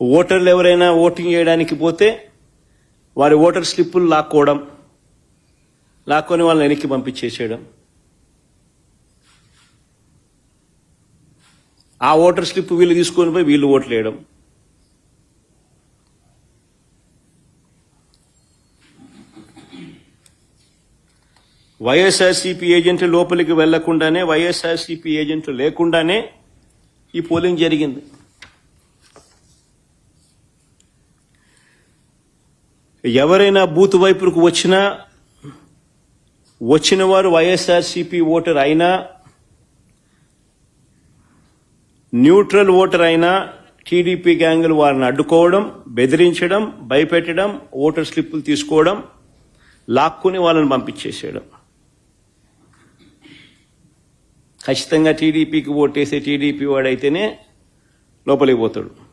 ఓటర్లు ఎవరైనా ఓటింగ్ చేయడానికి పోతే వారి ఓటర్ స్లిప్పులు లాక్కోవడం లాక్కొని వాళ్ళని వెనక్కి పంపించేసేయడం. ఆ ఓటర్ స్లిప్ వీళ్ళు తీసుకొని పోయి వీళ్ళు ఓట్లు వేయడం. వైఎస్ఆర్సీపీ ఏజెంట్ లోపలికి వెళ్ళకుండానే వైఎస్ఆర్సీపీ ఏజెంట్లు లేకుండానే ఈ పోలింగ్ జరిగింది. ఎవరైనా బూత్ వైపుకు వచ్చినా వచ్చిన వారు వైఎస్ఆర్సీపీ ఓటర్ అయినా న్యూట్రల్ ఓటర్ అయినా టీడీపీ గ్యాంగులు వారిని అడ్డుకోవడం బెదిరించడం భయపెట్టడం ఓటర్ స్లిప్పులు తీసుకోవడం లాక్కుని వాళ్ళని పంపించేసేయడం. ఖచ్చితంగా టీడీపీకి ఓటేసే టీడీపీ వాడైతేనే లోపలికి పోతాడు.